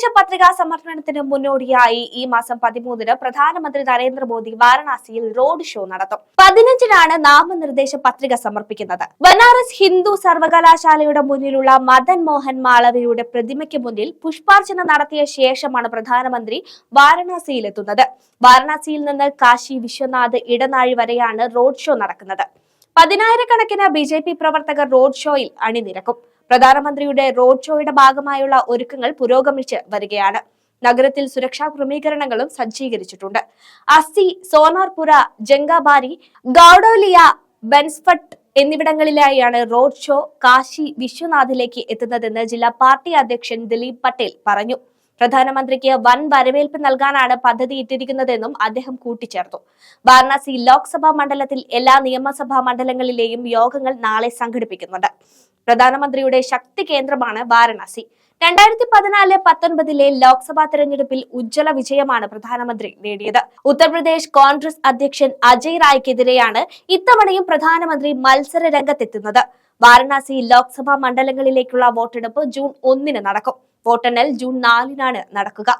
നാമനിർദ്ദേശ പത്രികാ സമർപ്പണത്തിന് മുന്നോടിയായി ഈ മാസം പതിമൂന്നിന് പ്രധാനമന്ത്രി നരേന്ദ്രമോദി വാരണാസിയിൽ റോഡ് ഷോ നടത്തും. പതിനഞ്ചിനാണ് നാമനിർദ്ദേശ പത്രിക സമർപ്പിക്കുന്നത്. ബനാറസ് ഹിന്ദു സർവകലാശാലയുടെ മുന്നിലുള്ള മദൻ മോഹൻ മാളവിയുടെ പ്രതിമയ്ക്ക് മുന്നിൽ പുഷ്പാർച്ചന നടത്തിയ ശേഷമാണ് പ്രധാനമന്ത്രി വാരണാസിയിലെത്തുന്നത്. വാരണാസിയിൽ നിന്ന് കാശി വിശ്വനാഥ് ഇടനാഴി വരെയാണ് റോഡ് ഷോ നടക്കുന്നത്. പതിനായിരക്കണക്കിന് ബി ജെ പി പ്രവർത്തകർ റോഡ് ഷോയിൽ അണിനിരക്കും. പ്രധാനമന്ത്രിയുടെ റോഡ് ഷോയുടെ ഭാഗമായുള്ള ഒരുക്കങ്ങൾ പുരോഗമിച്ച് വരികയാണ്. നഗരത്തിൽ സുരക്ഷാ ക്രമീകരണങ്ങളും സജ്ജീകരിച്ചിട്ടുണ്ട്. അസി സോനാർപുര ജംഗാബാരി ഗൌഡോലിയ ബെൻസ്ഫട്ട് എന്നിവിടങ്ങളിലായാണ് റോഡ് ഷോ കാശി വിശ്വനാഥിലേക്ക് എത്തുന്നതെന്ന് ജില്ലാ പാർട്ടി അധ്യക്ഷൻ ദിലീപ് പട്ടേൽ പറഞ്ഞു. പ്രധാനമന്ത്രിക്ക് വൻ വരവേൽപ്പ് നൽകാനാണ് പദ്ധതി ഇട്ടിരിക്കുന്നതെന്നും അദ്ദേഹം കൂട്ടിച്ചേർത്തു. വാരണാസി ലോക്സഭാ മണ്ഡലത്തിൽ എല്ലാ നിയമസഭാ മണ്ഡലങ്ങളിലെയും യോഗങ്ങൾ നാളെ സംഘടിപ്പിക്കുന്നുണ്ട്. പ്രധാനമന്ത്രിയുടെ ശക്തി കേന്ദ്രമാണ് വാരണാസി. രണ്ടായിരത്തി പതിനാല് പത്തൊൻപതിലെ ലോക്സഭാ തെരഞ്ഞെടുപ്പിൽ ഉജ്ജ്വല വിജയമാണ് പ്രധാനമന്ത്രി നേടിയത്. ഉത്തർപ്രദേശ് കോൺഗ്രസ് അധ്യക്ഷൻ അജയ് റായ്ക്കെതിരെയാണ് ഇത്തവണയും പ്രധാനമന്ത്രി മത്സര രംഗത്തെത്തുന്നത്. വാരണാസി ലോക്സഭാ മണ്ഡലങ്ങളിലേക്കുള്ള വോട്ടെടുപ്പ് ജൂൺ ഒന്നിന് നടക്കും. വോട്ടെണ്ണൽ ജൂൺ നാലിനാണ് നടക്കുക.